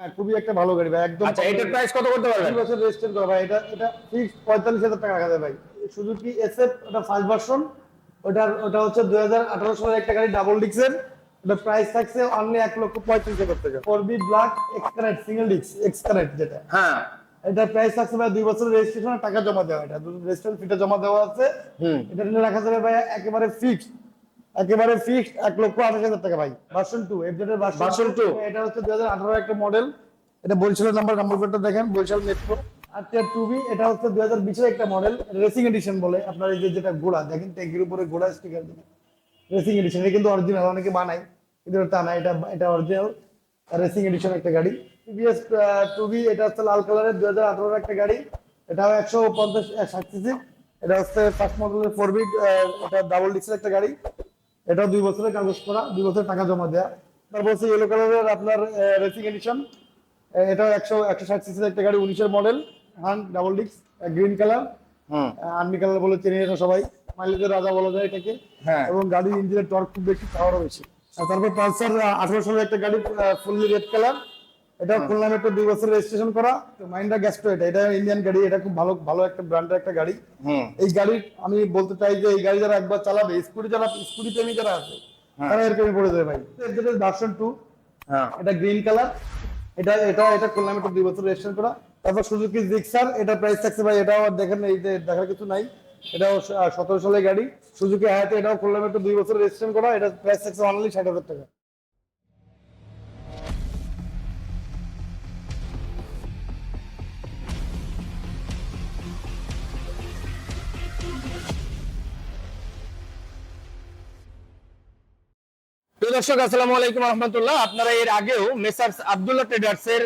হ্যাঁ খুবই একটা ভালো গাড়ি ভাই একদম আচ্ছা এটার প্রাইস কত করতে পারবেন? বছর করা ভাই এটা এটা ফিক্স পঁয়তাল্লিশ হাজার টাকা রাখা যায় ভাই। সুজুকি এসএফ ওটা ফার্স্ট ভার্সন ওটার ওটা হচ্ছে দুই হাজার আঠারো সালের একটা গাড়ি ডাবল ডিক্সের ওটা প্রাইস থাকছে অনলি এক লক্ষ পঁয়ত্রিশ হাজার টাকা। Four B black X connect single ডিক্স এক্স কানেক্ট যেটা। হ্যাঁ। এটা প্রাইস থাকছে ভাই দুই বছরের রেজিস্ট্রেশন টাকা জমা দেওয়া এটা রেজিস্ট্রেশন ফিটা জমা দেওয়া আছে। হুম। এটা নিয়ে রাখা যাবে ভাই একেবারে ফিক্সড একেবারে ফিক্সড এক লক্ষ আঠাশ হাজার টাকা ভাই। ভার্সন টু এফজেড এর Version two। এটা হচ্ছে দুই হাজার আঠারো একটা মডেল এটা বরিশালের নাম্বার নাম্বার প্লেটটা দেখেন বরিশাল মেট্রো আর টিয়ার টু বি এটা হচ্ছে দুই হাজার বিশের একটা মডেল রেসিং এডিশন বলে। আপনার এই যে যেটা ঘোড়া দেখেন ট্যাঙ্কির উপরে ঘোড়া স্টিকার রেসিং এডিশন এটা কিন্তু অরিজিনাল অনেকে বানায়। কিন্তু তা না এটা এটা অরিজিনাল রেসিং এডিশন একটা গাড়ি। টিভিএস টু বি এটা হচ্ছে লাল কালারের দুই হাজার আঠারোর একটা গাড়ি। এটাও একশো পঞ্চাশ ষাট সিসি এটা হচ্ছে ফার্স্ট মডেলের ফোর বি এটা ডাবল ডিক্সের একটা গাড়ি। এটাও দুই বছরের কাগজ করা দুই বছরের টাকা জমা দেয়া। তারপর হচ্ছে ইয়েলো কালারের আপনার রেসিং এডিশন এটা একশো একশো ষাট সিসির একটা গাড়ি উনিশের মডেল হান ডাবল ডিক্স গ্রিন কালার আর্মি কালার বলে চেনে এটা সবাই। মাইলেজের রাজা বলা যায় এটাকে। হ্যাঁ। এবং গাড়ির ইঞ্জিনের টর্ক খুব বেশি পাওয়ারও বেশি। তারপর পালসার আঠারো সালের একটা গাড়ি ফুললি রেড কালার এটা খুলনা মেট্রো দুই বছর রেজিস্ট্রেশন করা। মাইন্ডা গ্যাস্ট্রো এটা এটা ইন্ডিয়ান গাড়ি এটা খুব ভালো ভালো একটা ব্র্যান্ডের একটা গাড়ি। এই গাড়ি আমি বলতে চাই যে এই গাড়ি যারা একবার চালাবে স্কুটি যারা স্কুটি প্রেমী যারা আছে তারা এর প্রেমে পড়ে যাবে ভাই। ভার্সন টু হ্যাঁ। এটা গ্রিন কালার এটা এটা এটা খুলনা মেট্রো দুই বছর রেজিস্ট্রেশন করা। তারপর সুজুকি জিক্সার এটা প্রাইস থাকছে ভাই এটাও দেখেন এই যে দেখার কিছু নাই। এটাও সতেরো সালের গাড়ি। সুজুকি হায়াতে এটাও খুলনা মেট্রো দুই বছর রেজিস্ট্রেশন করা। এটা প্রাইস থাকছে অনলি ষাট হাজার টাকা। প্রিয় দর্শক, আসসালামু আলাইকুম রহমতুল্লাহ। আপনারা এর আগেও মেসার্স আব্দুল্লাহ ট্রেডার্স এর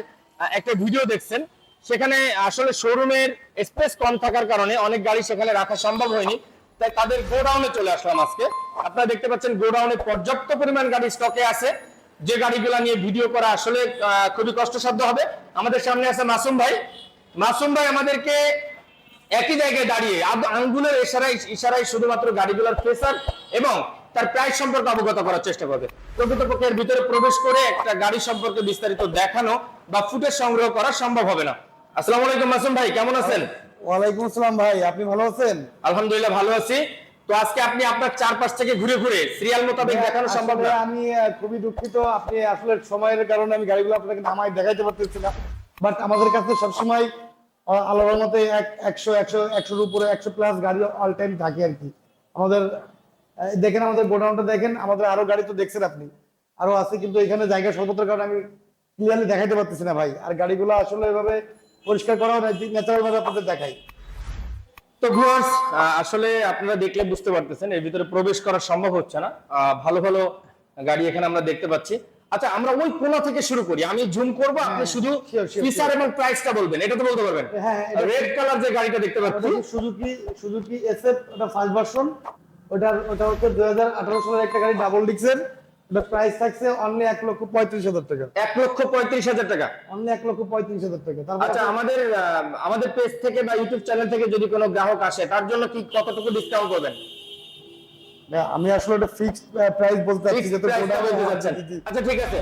একটা ভিডিও দেখছেন। সেখানে আসলে শোরুমের স্পেস কম থাকার কারণে অনেক গাড়ি সেখানে রাখা সম্ভব হয়নি। তাই তাদের গোডাউনে চলে আসলাম আজকে। আপনারা দেখতে পাচ্ছেন, গোডাউনে পর্যাপ্ত পরিমাণ গাড়ি স্টকে আছে। যে গাড়িগুলো নিয়ে ভিডিও করা আসলে খুবই কষ্টসাধ্য হবে। আমাদের সামনে আছে মাসুম ভাই। মাসুম ভাই আমাদেরকে একই জায়গায় দাঁড়িয়ে আঙ্গুলের ইশারায় ইশারায় শুধুমাত্র গাড়িগুলোর ফেসার এবং তার প্রাইস সম্পর্কে অবগত করার চেষ্টা করবে। প্রকৃতপক্ষে এর ভিতরে প্রবেশ করে একটা গাড়ি সম্পর্কে বিস্তারিত দেখানো বা ফুটেজ সংগ্রহ করা সম্ভব হবে না। আসসালামু আলাইকুম মাসুম ভাই কেমন আছেন? ওয়ালাইকুম আসসালাম ভাই আপনি ভালো আছেন? আলহামদুলিল্লাহ ভালো আছি। তো আজকে আপনি আপনার চারপাশ থেকে ঘুরে ঘুরে সিরিয়াল মোতাবেক দেখানো সম্ভব না। আমি খুবই দুঃখিত। আপনি আসলে সময়ের কারণে আমি গাড়িগুলো আপনাকে নামাই দেখাইতে পারতেছি না। বাট আমাদের কাছে সবসময় আল্লাহর মতে এক একশো একশো একশোর উপরে একশো প্লাস গাড়ি অল টাইম থাকে আর কি। আমাদের দেখেন আমাদের গোডাউনটা দেখেন আমাদের আরও গাড়ি তো দেখছেন আপনি। আরও আছে কিন্তু এখানে জায়গা স্বল্পতার কারণে আমি ক্লিয়ারলি দেখাইতে পারতেছি না ভাই। আর গাড়িগুলো আসলে এভাবে পরিষ্কার করাও ন্যাচারাল ভাবে আপনাদের দেখাই। তো ভিউয়ার্স আসলে আপনারা দেখলে বুঝতে পারতেছেন এর ভিতরে প্রবেশ করা সম্ভব হচ্ছে না। ভালো ভালো গাড়ি এখানে আমরা দেখতে পাচ্ছি। আচ্ছা আমরা ওই কোণা থেকে শুরু করি। আমি জুম করব আপনি শুধু sure, sure, ফিচার এবং প্রাইসটা বলবেন এটা তো বলতে পারবেন। হ্যাঁ, রেড কালার যে গাড়িটা দেখতে পাচ্ছি। সুজুকি সুজুকি এসএফ ওটা ফার্স্ট ভার্সন ওটার ওটা হচ্ছে দুই হাজার আঠারো সালের একটা গাড়ি ডাবল ডিক্সের প্রাইস থাকছে অনলি এক লক্ষ পঁয়ত্রিশ হাজার টাকা। এক লক্ষ পঁয়ত্রিশ হাজার টাকা। অনলি এক লক্ষ পঁয়ত্রিশ হাজার টাকা। তারপর আচ্ছা আমাদের আমাদের পেজ থেকে বা ইউটিউব চ্যানেল থেকে যদি কোনো গ্রাহক আসে তার জন্য কি কতটুকু ডিসকাউন্ট করবেন? আমি আসলে ওটা ফিক্সড প্রাইস বলতে চাচ্ছি Fixed যাতে price টা গোডাউনে- বলতে চাচ্ছেন। জি, জি। আচ্ছা ঠিক আছে।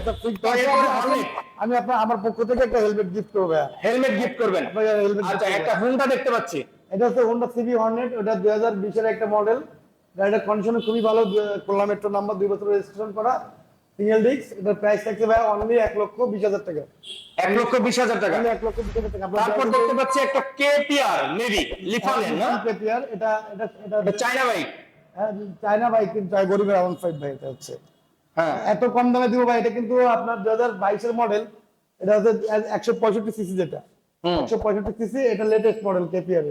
আমি আপনার আমার পক্ষ থেকে একটা হেলমেট গিফট করব। হেলমেট গিফট করবেন? আচ্ছা একটা হুন্ডা দেখতে পাচ্ছি। এটা হচ্ছে হোন্ডা সিবি হর্নেট ওটা দুই হাজার বিশের একটা মডেল গাড়িটার কন্ডিশন খুবই ভালো দু- খুলনা মেট্রো নাম্বার দুই বছর রেজিস্ট্রেশন করা। সিঙ্গেল ডিস্ক এটার প্রাইস থাকছে ভাই অনলি এক লক্ষ বিশ হাজার টাকা। এক লক্ষ বিশ হাজার টাকা? এক লক্ষ বিশ হাজার টাকা। তারপর দেখতে পাচ্ছি একটা কেপিআর নেভি লিফানের না? কেপিআর এটা এটা এটা চায়না বাইক হ্যাঁ, চায়না বাইক কিন্তু গরিবের আওয়ান ফাইভ ভাই এটা হচ্ছে। হ্যাঁ। এত কম দামে দিব ভাই এটা কিন্তু আপনার দুই হাজার বাইশের মডেল এটা হচ্ছে একশো পঁয়ষট্টি সিসি যেটা। একশো পঁয়ষট্টি সিসি এটা লেটেস্ট মডেল কেপিআর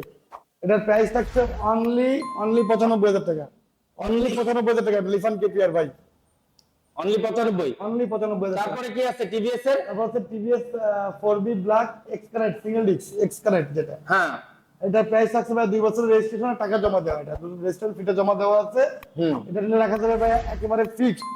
এটার প্রাইস থাকছে অনলি অনলি পঁচানব্বই হাজার টাকা। অনলি পঁচানব্বই হাজার টাকা লিফান কেপিআর ভাই। অনলি পঁচানব্বই? অনলি পঁচানব্বই হাজার টাকা। তারপরে কি আছে? টিভিএস এর? তারপর আছে TVS four B black X connect single disc X connect যেটা। হ্যাঁ। এটা প্রাইস আছে ভাই দুই বছরের রেজিস্ট্রেশন টাকা জমা দেওয়া। এটা রেজিস্ট্রেশন ফিটা জমা দেওয়া আছে। এটা রাখা যাবে ভাই একেবারে ফিক্সড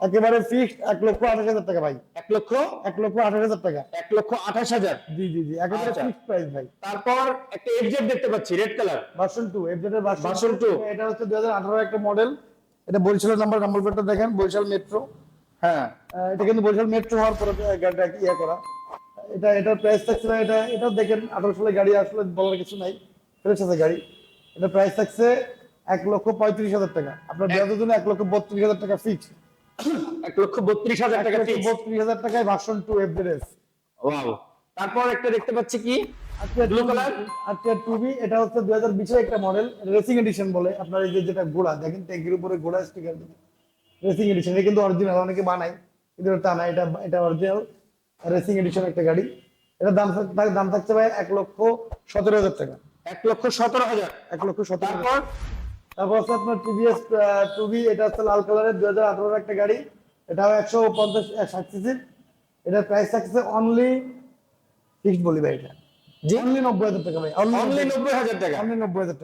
একেবারে ফিক্সড এক লক্ষ আঠাশ হাজার টাকা ভাই। এক লক্ষ? এক লক্ষ আঠাশ হাজার টাকা। এক লক্ষ আঠাশ হাজার? জি জি জি একেবারে আচ্ছা। ফিক্সড প্রাইস ভাই। তারপর একটা এফজেড দেখতে পাচ্ছি red colour version two FZ এর ভার্সন টু এটা হচ্ছে দুই হাজার আঠারো একটা মডেল এটা বরিশালের নাম্বার নাম্বার প্লেটটা দেখেন বরিশাল মেট্রো হ্যাঁ। এটা কিন্তু বরিশাল মেট্রো হওয়ার পরে গাড়িটা ইয়ে করা। এটা এটার প্রাইস থাকছে না এটা এটা দেখেন আঠারো সালে গাড়ি আসলে বলার কিছু নাই। ফ্রেশ আছে গাড়ি। এটা প্রাইস থাকছে এক লক্ষ পঁয়ত্রিশ হাজার টাকা। আপনার দেওয়ার জন্য এক লক্ষ বত্রিশ হাজার টাকা ফিক্স এক লক্ষ বত্রিশ হাজার টাকা। বত্রিশ হাজার টাকায় ভার্সন টু এফডেস Wow. তারপর একটা দেখতে পাচ্ছি কি? ব্লু কালার টুবি এটা হচ্ছে দুই হাজার বিশের একটা মডেল রেসিং এডিশন বলে। আপনার এই যে যেটা ঘোড়া দেখেন ট্যাঙ্কির উপরে ঘোড়া স্টিকার রেসিং এডিশন এটা কিন্তু অরিজিনাল অনেকে বানায় কিন্তু তা না এটা এটা অরিজিনাল রেসিং এডিশন একটা গাড়ি। এটা দাম দাম থাকছে ভাই এক লক্ষ সতেরো হাজার টাকা। এক লক্ষ সতেরো হাজার। এক লক্ষ সতেরো। তারপর তারপর হচ্ছে আপনার টিভিএস টুবি এটা হচ্ছে লাল কালারের দুই হাজার আঠারোর একটা গাড়ি। এটাও একশো পঞ্চাশ ষাট সিসির এটার প্রাইস থাকছে অনলি ফিক্সড বলি ভাই এটা।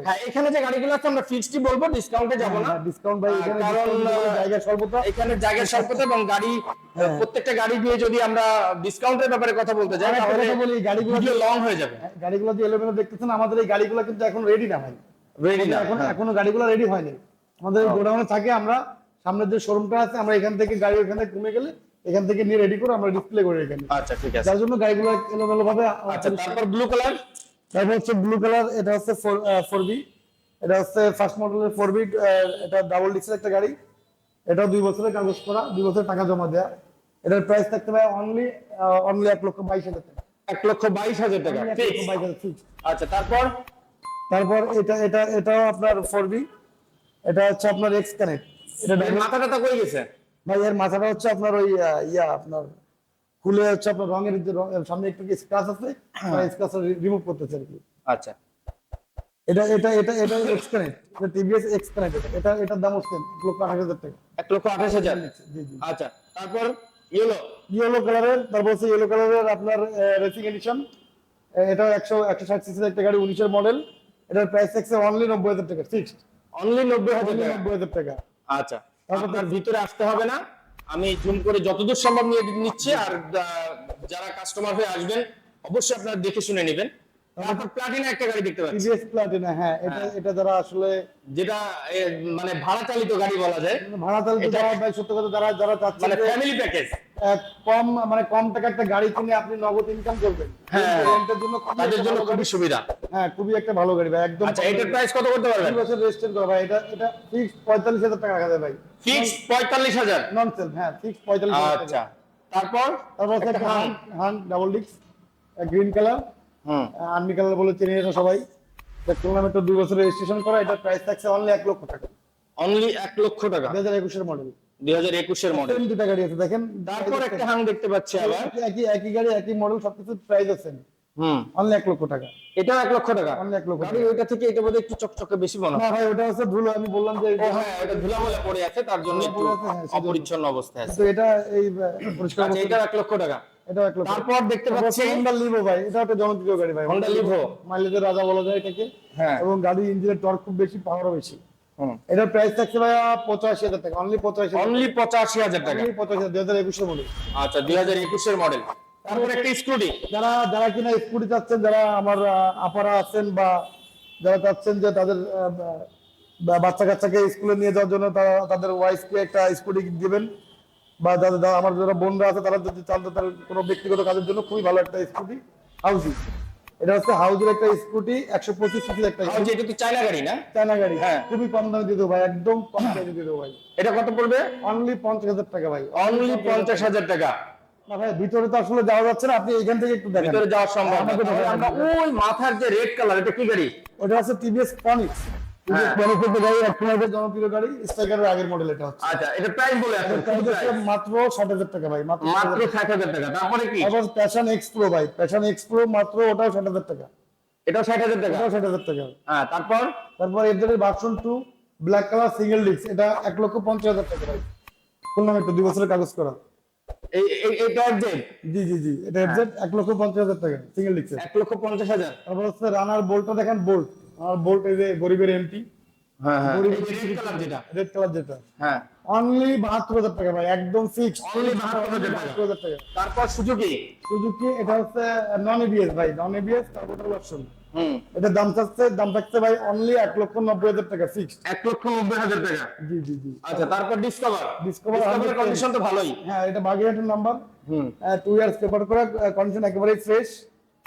হ্যাঁ এখানে যে গাড়িগুলো আছে আমরা ফিক্সডই বলব ডিসকাউন্টে যাব না। ডিসকাউন্ট ভাই এখানে কারণ, discount জায়গা স্বল্পতা। এখানে জায়গার স্বল্পতা এবং গাড়ি হ্যাঁ। প্রত্যেকটা গাড়ি দিয়ে যদি আমরা ডিসকাউন্টের ব্যাপারে কথা বলতে যাই তাহলে বলি, গাড়িগুলো লং হয়ে যাবে। হ্যাঁ, গাড়িগুলো যে এলোমেলো দেখতেছেন আমাদের এই গাড়িগুলো কিন্তু এখন রেডি না ভাই। রেডি না এখন হ্যাঁ। এখনও গাড়িগুলো রেডি হয়নি। আমাদের গোডাউনে থাকে আমরা সামনের যে শোরুমটা আছে আমরা এখান থেকে গাড়ি ওখান থেকে কমে গেলে এখান থেকে নিয়ে রেডি করে আমরা ডিসপ্লে করি এখানে আচ্ছা ঠিক আছে। যার জন্য গাড়িগুলো এলোমেলো ভাবে আচ্ছা তারপর ব্লু কালার তারপর হচ্ছে ব্লু কালার এটা হচ্ছে ফোর বি এটা হচ্ছে ফার্স্ট মডেলের ফোর বি এটা ডাবল ডিক্সের একটা গাড়ি। এটাও দুই বছরের কাগজ করা দুই বছরের টাকা জমা দেয়া। এটার প্রাইস থাকতে পারে অনলি অনলি এক লক্ষ বাইশ হাজার টাকা। এক লক্ষ বাইশ হাজার টাকা। আচ্ছা তারপর? তারপর এটা এটা এটাও আপনার ফোর বি এটা হচ্ছে আপনার এক্স কানেক্ট এটা এই direct- মাথা টাথা কই গেছে? ভাই এর মাথাটা হচ্ছে আপনার ওই ইয়া আপনার খুলে হচ্ছে আপনার রঙের সামনে একটু স্ক্রাচ আছে? স্ক্রাচ রিমুভ করতেছে আর কি। আচ্ছা। এটা এটা এটা এটা এক্স কানেক্ট এটা টিভিএস এক্স কানেক্ট এটা। এটার দাম হচ্ছে এক লক্ষ আঠাশ হাজার টাকা। এক লক্ষ আঠাশ হাজার? জি জি। আচ্ছা। তারপর ইয়েলো ইয়েলো কালারের তারপর হচ্ছে ইয়েলো কালারের আপনার রেসিং এডিশন এটা একশো একশো ষাট সিসির একটা গাড়ি উনিশের মডেল এটার প্রাইস থাকছে অনলি নব্বই হাজার টাকা ফিক্সড অনলি নব্বই হাজার টাকা। নব্বই হাজার টাকা। আচ্ছা আপনার ভিতরে আসতে হবে না। আমি জুম করে যতদূর সম্ভব নিয়ে নিচ্ছি আর যারা কাস্টমার হয়ে আসবেন অবশ্যই আপনারা দেখে শুনে নেবেন। তারপর প্লাটিনা একটা গাড়ি দেখতে পাচ্ছি। টিভিএস প্লাটিনা হ্যাঁ এটা এটা যারা আসলে যেটা মানে ভাড়া চালিত গাড়ি বলা যায়। ভাড়া চালিত যারা সত্য কথা যারা যারা চাচ্ছেন মানে ফ্যামিলি প্যাকেজ কম মানে কম টাকা একটা গাড়ি কিনে আপনি নগদ ইনকাম করবেন। হ্যাঁ। রেন্টের জন্য তাদের জন্য খুবই সুবিধা। হ্যাঁ খুবই একটা ভালো গাড়ি ভাই একদম আচ্ছা এটার প্রাইস কত করতে পারবেন? দুই বছর রেজিস্টার করা ভাই এটা এটা ফিক্স পঁয়তাল্লিশ হাজার টাকা রাখা যায় ভাই। ফিক্স পঁয়তাল্লিশ হাজার? নন সেল হ্যাঁ ফিক্স পঁয়তাল্লিশ হাজার আচ্ছা টাকা তারপর তারপর একটা হান। হান ডাবল ডিক্স গ্রিন কালার হুম। আর্মি কালার বলে চিনি এটা সবাই। এটা খুলনা মেট্রো দুই বছর রেজিস্ট্রেশন করা এটা প্রাইস থাকছে অনলি এক লক্ষ টাকা। অনলি এক লক্ষ টাকা। দুই হাজার একুশের মডেল দুই হাজার একুশের মডেল দুটা গাড়ি আছে দেখেন। তারপর একটা হাং দেখতে পাচ্ছি আবার। একই- একই গাড়ি একই মডেল সবকিছু প্রাইস আছে। হুম। অনলি এক লক্ষ টাকা। এটাও এক লক্ষ টাকা। অনলি এক লক্ষ গাড়ি ওইটা থেকে এটা বোধহয় একটু চকচকে বেশি মনে হয়। ভাই ওটা হচ্ছে ধুলো আমি বললাম যে ও হ্যাঁ এটা ধুলামলে পড়ে আছে তার জন্য একটু হ্যাঁ, সেজন্য। অপরিচ্ছন্ন অবস্থায় আছে। তো এটা এই পরিষ্কার আচ্ছা এটা লক্ষ টাকা। এটা লক্ষ তারপর দেখতে পাচ্ছি ভাই এটা একটা জনপ্রিয় গাড়ি ভাই। Honda। মাইলেজের রাজা বলা যায় এটাকে। হ্যাঁ। এবং গাড়ির ইঞ্জিনের টর্ক খুব বেশি পাওয়ারও বেশি। এটার প্রাইস থাকছে ভাই পঁচাশি হাজার টাকা অনলি পঁচাশি অনলি পঁচাশি হাজার টাকা। অনলি পঁচাশি হাজার দুই হাজার একুশের মডেল আচ্ছা দুই হাজার একুশের মডেল তারপর একটা স্কুটি যারা যারা কিনা স্কুটি চাচ্ছেন যারা আমার আপারা আছেন বা যারা চাচ্ছেন যে তাদের বাচ্চা কাচ্চাকে স্কুলে নিয়ে যাওয়ার জন্য তারা তাদের ওয়াইফকে একটা স্কুটি দিবেন। বা যাদের আমার যারা বোনরা আছে তারা যদি চান তো তার কোনো ব্যক্তিগত কাজের জন্য খুবই ভালো একটা স্কুটি হাউজি এটা হচ্ছে হাউজের একটা স্কুটি একশো পঁচিশ সিসির একটা হাউজ এটা তো চায়না গাড়ি না? চায়না গাড়ি। হ্যাঁ। খুবই কম দামে দিয়ে দেবো ভাই একদম কম দামে দিয়ে দেবো ভাই। এটা কত পড়বে? অনলি পঞ্চাশ হাজার টাকা ভাই। অনলি পঞ্চাশ হাজার টাকা। না ভাই ভিতরে তো আসলে যাওয়া যাচ্ছে না আপনি এখান থেকে একটু দেখেন। ভিতরে যাওয়া সম্ভব না। ওই মাথার যে রেড কালার এটা কি গাড়ি? ওটা হচ্ছে টিভিএস ফনিক্স হ্যাঁ। টিভিএস গাড়ি এক নম্বর জনপ্রিয় গাড়ি স্ট্রাইকারের আগের মডেল এটা হচ্ছে। আচ্ছা এটা প্রাইস বলে এখন এটার price হচ্ছে মাত্র ষাট হাজার টাকা ভাই মাত্র মাত্র ষাট হাজার টাকা তারপরে কি? তারপর প্যাশন এক্স প্রো ভাই প্যাশন এক্স প্রো মাত্র ওটাও ষাট হাজার টাকা। এটাও ষাট হাজার টাকা? ওটাও ষাট টাকা। হ্যাঁ তারপর? তারপর এদের version two black colour single disc এটা এক লক্ষ পঞ্চাশ হাজার টাকা ভাই। খুললাম একটু দুই বছরের কাগজ করা। জি জি জি এটা এক লক্ষ পঞ্চাশ হাজার টাকা সিঙ্গেল ডিস্কের এক লক্ষ পঞ্চাশ হাজার। তারপর হচ্ছে রানার বোল্টটা দেখেন বোল্ট আর বোল্ট এই যে গরিবের এমপি হ্যাঁ হ্যাঁ। গরিবের রেড কালার যেটা। রেড কালার যেটা। হ্যাঁ। অনলি বাহাত্তর হাজার টাকা ভাই একদম ফিক্স Only 72,000 হাজার টাকা। তারপর সুজুকি। সুজুকি এটা হচ্ছে নন এবিএস ভাই নন এবিএস কার্বোটাল অপশন এটা দাম থাকছে দাম থাকছে ভাই অনলি এক লক্ষ নব্বই হাজার টাকা ফিক্সড এক লক্ষ নব্বই হাজার টাকা। জি জি জি। আচ্ছা তারপর ডিসকভার Discover ডিসকভারের 110 কন্ডিশন তো ভালোই। হ্যাঁ এটা বাগেরহাটের নাম্বার হুম। টু ইয়ার্স পেপার করা কন্ডিশন একেবারে ফ্রেশ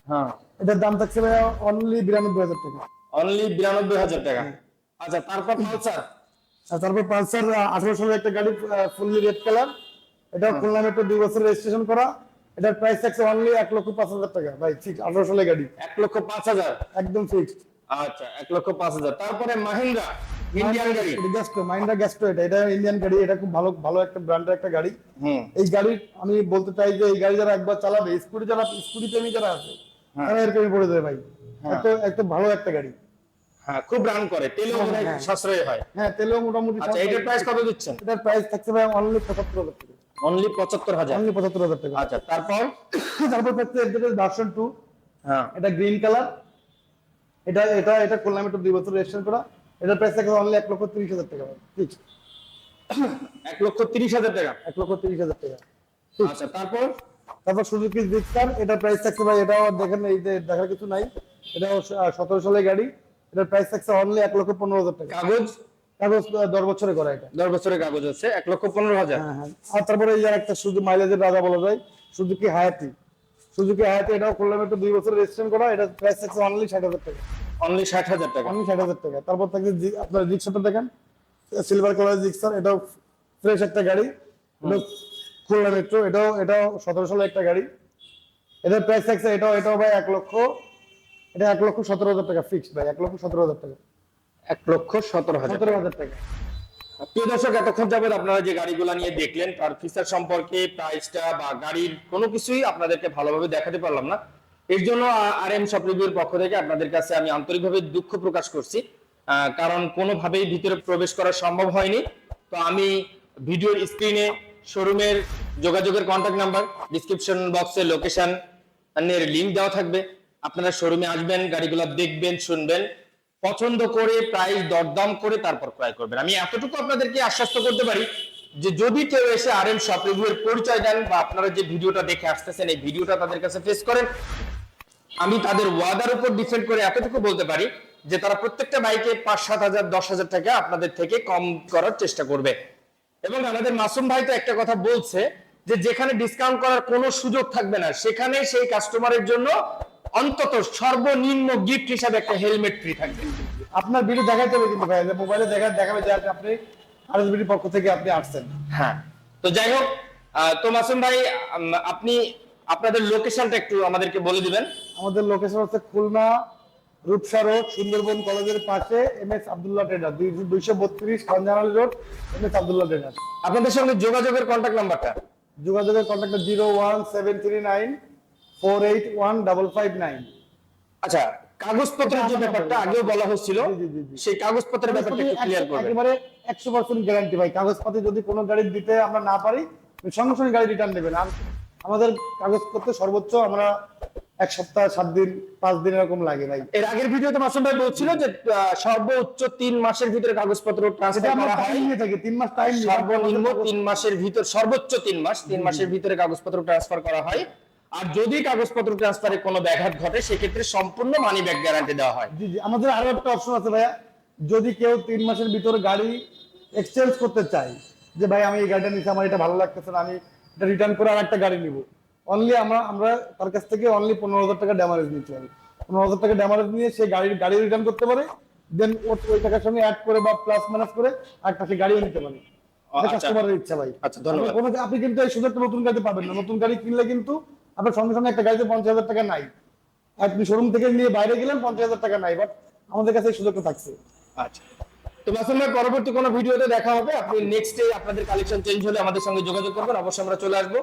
হ্যাঁ। এটার দাম থাকছে ভাই অনলি বিরানব্বই হাজার টাকা। অনলি বিরানব্বই হাজার টাকা। আচ্ছা তারপর পালসার? তারপর পালসার আঠারো সালের একটা গাড়ি ফুললি রেড কালার এটা খুলনা মেট্রো দুই বছর রেজিস্ট্রেশন করা। এটার প্রাইস থাকছে অনলি এক লক্ষ পাঁচ হাজার টাকা। ভাই আঠারো সালের গাড়ি। এক লক্ষ পাঁচ হাজার? একদম ফিক্সড আচ্ছা এক লক্ষ পাঁচ হাজার। তারপরে মাহিন্দ্রা ইন্ডিয়ান গাড়ি। গ্যাস্টো এটা। এটা ইন্ডিয়ান গাড়ি এটা খুব ভালো ভালো একটা ব্র্যান্ডের একটা গাড়ি। এই গাড়ি আমি বলতে চাই যে এই গাড়ি যারা একবার চালাবে স্কুটি যারা স্কুটি প্রেমী যারা আছে তারা এরকমই পড়ে যাবে ভাই। এত এত ভালো একটা গাড়ি। হ্যাঁ খুব রান করে। তেলেও হ্যাঁ, হয়। সাশ্রয় হয়। হ্যাঁ তেলেও মোটামুটি আচ্ছা এটার প্রাইস কত দিচ্ছেন? এটার প্রাইস থাকছে ভাই অনলি পঁচাত্তর হাজার টাকা। অনলি পঁচাত্তর হাজার। অনলি পঁচাত্তর হাজার টাকা। আচ্ছা তারপর? তারপর থাকছে এর ভার্সন টু হ্যাঁ। এটা গ্রিন কালার এটা এটা এটা খুলনা মেট্রো দুই বছর রেজিস্ট্রেশন করা। এটার প্রাইস থাকছে অনলি এক লক্ষ তিরিশ হাজার টাকা ঠিক। এক লক্ষ তিরিশ হাজার টাকা? এক লক্ষ তিরিশ হাজার টাকা। আচ্ছা তারপর? তারপর সুজুকি জিক্সার এটার প্রাইস থাকছে ভাই এটাও দেখেন এই যে দেখার কিছু নাই। এটাও সতেরো সালের গাড়ি। এটার প্রাইস থাকছে অনলি এক লক্ষ পনেরো হাজার টাকা। কাগজ? কাগজ দশ বছরে করা এটা। দশ বছরের কাগজ হচ্ছে এক লক্ষ পনেরো হাজার। হ্যাঁ হ্যাঁ। আর তারপরে এই একটা সুজু মাইলেজের রাজা বলা যায় সুজুকি হায়াতি। সুজুকি হায়াতি এটাও খুলনা মেট্রো দুই বছর রেজিস্ট্রেশন করা এটার প্রাইস থাকছে অনলি ষাট হাজার টাকা। অনলি ষাট হাজার টাকা। অনলি ষাট হাজার টাকা। তারপর থাকছে আপনার রিক্সাটা দেখেন সিলভার কালার জিক্সার এটাও ফ্রেশ একটা গাড়ি। এটা খুলনা মেট্রো এটাও এটাও সতেরো সালের একটা গাড়ি। এটার প্রাইস থাকছে এটাও এটাও ভাই এক লক্ষ এটা এক লক্ষ সতেরো হাজার টাকা ফিক্সড ভাই এক লক্ষ সতেরো হাজার টাকা। এক লক্ষ সতেরো হাজার সতেরো হাজার টাকা। প্রিয় দর্শক এতক্ষণ যাবেন আপনারা যে গাড়িগুলো নিয়ে দেখলেন তার ফিচার সম্পর্কে প্রাইসটা বা গাড়ির কোনো কিছুই আপনাদেরকে ভালোভাবে দেখাতে পারলাম না। এর জন্য আর এম শপ রিভিউর পক্ষ থেকে আপনাদের কাছে আমি আন্তরিকভাবে দুঃখ প্রকাশ করছি। কারণ কোনোভাবেই ভিতরে প্রবেশ করা সম্ভব হয়নি। তো আমি ভিডিওর স্ক্রিনে শোরুমের যোগাযোগের কন্ট্যাক্ট নাম্বার ডিসক্রিপশন বক্সে লোকেশন এর লিঙ্ক দেওয়া থাকবে। আপনারা শোরুমে আসবেন, গাড়িগুলো দেখবেন, শুনবেন, পছন্দ করে প্রাইস দরদাম করে তারপর ক্রয় করবেন। আমি এতটুকু আপনাদেরকে আশ্বস্ত করতে পারি যে যদি কেউ এসে আর এম শপ রিভিউয়ের পরিচয় দেন বা আপনারা যে ভিডিওটা দেখে আসতেছেন, এই ভিডিওটা তাদের কাছে ফেস করেন, আমি তাদের ওয়াদার উপর ডিপেন্ড করে এতটুকু বলতে পারি যে তারা প্রত্যেকটা বাইকে পাঁচ, সাত হাজার, দশ হাজার টাকা আপনাদের থেকে কম করার চেষ্টা করবে। এবং আমাদের মাসুম ভাই তো একটা কথা বলছে যে যেখানে ডিসকাউন্ট করার কোনো সুযোগ থাকবে না, সেখানে সেই কাস্টমারের জন্য অন্তত সর্বনিম্ন গিফট হিসাবে একটা হেলমেট ফ্রি থাকবে। আপনার ভিডিও দেখাইতে হবে কিন্তু ভাই মোবাইলে দেখা দেখাবে যে আপনি আরএসবির পক্ষ থেকে আপনি আসছেন। হ্যাঁ। তো যাই হোক তো মাসুম ভাই আপনি আপনাদের লোকেশনটা একটু আমাদেরকে বলে দিবেন। আমাদের লোকেশন হচ্ছে খুলনা রূপসা রোড সুন্দরবন কলেজের পাশে এম এস আবদুল্লাহ ট্রেডার দুইশো বত্রিশ Khanjanal road M S Abdullah trader আপনাদের সঙ্গে যোগাযোগের কন্ট্যাক্ট নাম্বারটা যোগাযোগের contact zero one seven three nine four eight one double five nine আচ্ছা কাগজপত্রের যে ব্যাপারটা আগেও বলা হচ্ছিল। সেই কাগজপত্রের ব্যাপারটা একটু ক্লিয়ার করবেন একেবারে একশো পার্সেন্ট গ্যারান্টি ভাই। কাগজপাতি যদি কোনো গাড়ি দিতে আমরা না পারি সঙ্গে সঙ্গে গাড়ি রিটার্ন দেবেন আর আমাদের কাগজপত্র সর্বোচ্চ আমরা এক সপ্তাহ সাত দিন পাঁচ দিন এরকম লাগে ভাই। এর আগের ভিডিওতে মাসুম ভাই বলছিল যে সর্বোচ্চ তিন মাসের ভিতরে কাগজপত্র ট্রান্সফার করা হয়। নিয়ে থাকি তিন মাস টাইম সর্বনিম্ন তিন মাসের ভিতর সর্বোচ্চ তিন মাস তিন মাসের ভিতরে কাগজপত্র ট্রান্সফার করা হয়। আর যদি কাগজপত্র ট্রান্সফারে কোনো ব্যাঘাত ঘটে সেক্ষেত্রে সম্পূর্ণ মানি ব্যাক গ্যারান্টি দেওয়া হয়। জি জি। আমাদের আরও একটা অপশন আছে ভাইয়া। যদি কেউ তিন মাসের ভিতরে গাড়ি এক্সচেঞ্জ করতে চায় যে ভাই আমি এই গাড়িটা নিচ্ছি আমার এটা ভালো লাগতেছে না আমি এটা রিটার্ন করে আর একটা গাড়ি নিব। অনলি আমরা আমরা তার কাছ থেকে অনলি পনেরো হাজার টাকা ড্যামারেজ নিতে পারি। পনেরো হাজার টাকা ড্যামারেজ নিয়ে সে গাড়ির গাড়ি রিটার্ন করতে পারে দেন ওই টাকার সঙ্গে অ্যাড করে বা প্লাস মাইনাস করে একটা সে গাড়িও নিতে পারে। আচ্ছা। কাস্টমারের ইচ্ছা ভাই। আচ্ছা, ধন্যবাদ। আপনি আপনি কিন্তু এই সুযোগটা নতুন গাড়ি পাবেন না। নতুন গাড়ি কিনলে কিন্তু আপনার সঙ্গে সঙ্গে একটা গাড়িতে পঞ্চাশ হাজার টাকা নাই। আপনি শোরুম থেকে নিয়ে বাইরে গেলেন পঞ্চাশ হাজার টাকা নাই বাট আমাদের কাছে এই সুযোগটা থাকছে। আচ্ছা। তো মাসুম ভাই পরবর্তী কোনো ভিডিওতে দেখা হবে। আপনি নেক্সট ডে আপনাদের কালেকশন চেঞ্জ হলে আমাদের সঙ্গে যোগাযোগ করবেন অবশ্যই আমরা চলে আসব।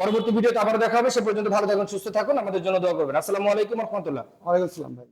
পরবর্তী ভিডিওতে আবার দেখা হবে সে পর্যন্ত ভালো থাকুন সুস্থ থাকুন আমাদের জন্য দোয়া করবেন। আসসালামু আলাইকুম রহমতুল্লাহ। ওয়ালাইকুম আসসালাম ভাই।